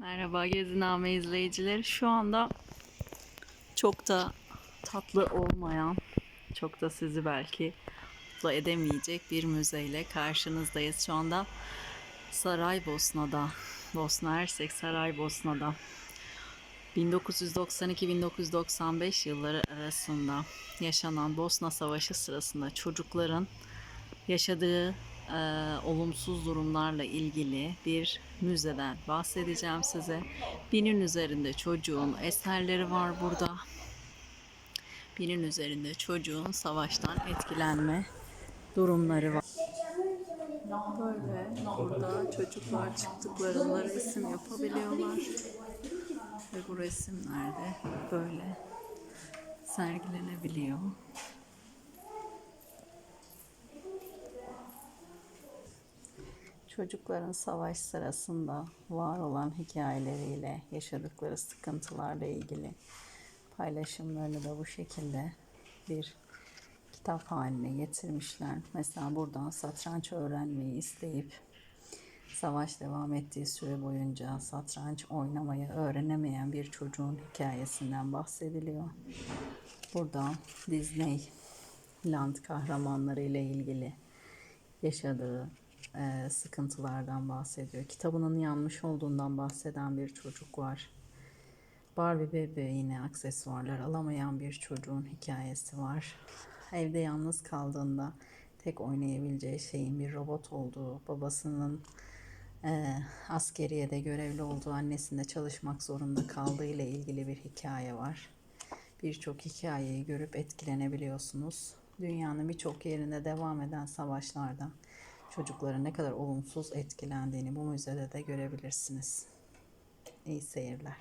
Merhaba Geziname izleyicileri. Şu anda çok da tatlı olmayan, çok da sizi belki mutlu edemeyecek bir müzeyle karşınızdayız. Şu anda Saraybosna'da, Bosna Hersek Saraybosna'da 1992-1995 yılları arasında yaşanan Bosna Savaşı sırasında çocukların yaşadığı e, olumsuz durumlarla ilgili bir müzeden bahsedeceğim size. Binin üzerinde çocuğun eserleri var burada. Binin üzerinde çocuğun savaştan etkilenme durumları var. Böyle burada çocuklar çıktıklarında resim yapabiliyorlar. Ve bu resimler de böyle sergilenebiliyor. Çocukların savaş sırasında var olan hikayeleriyle, yaşadıkları sıkıntılarla ilgili paylaşımlarını da bu şekilde bir kitap haline getirmişler. Mesela buradan satranç öğrenmeyi isteyip savaş devam ettiği süre boyunca satranç oynamayı öğrenemeyen bir çocuğun hikayesinden bahsediliyor. Burada Disneyland kahramanları ile ilgili yaşadığı e, sıkıntılardan bahsediyor. Kitabının yanlış olduğundan bahseden bir çocuk var. Barbie bebeğine aksesuarlar alamayan bir çocuğun hikayesi var. Evde yalnız kaldığında tek oynayabileceği şeyin bir robot olduğu, babasının e, askeriyede görevli olduğu, annesinde çalışmak zorunda kaldığı ile ilgili bir hikaye var. Birçok hikayeyi görüp etkilenebiliyorsunuz. Dünyanın birçok yerinde devam eden savaşlarda çocukların ne kadar olumsuz etkilendiğini bu müzede de görebilirsiniz. İyi seyirler.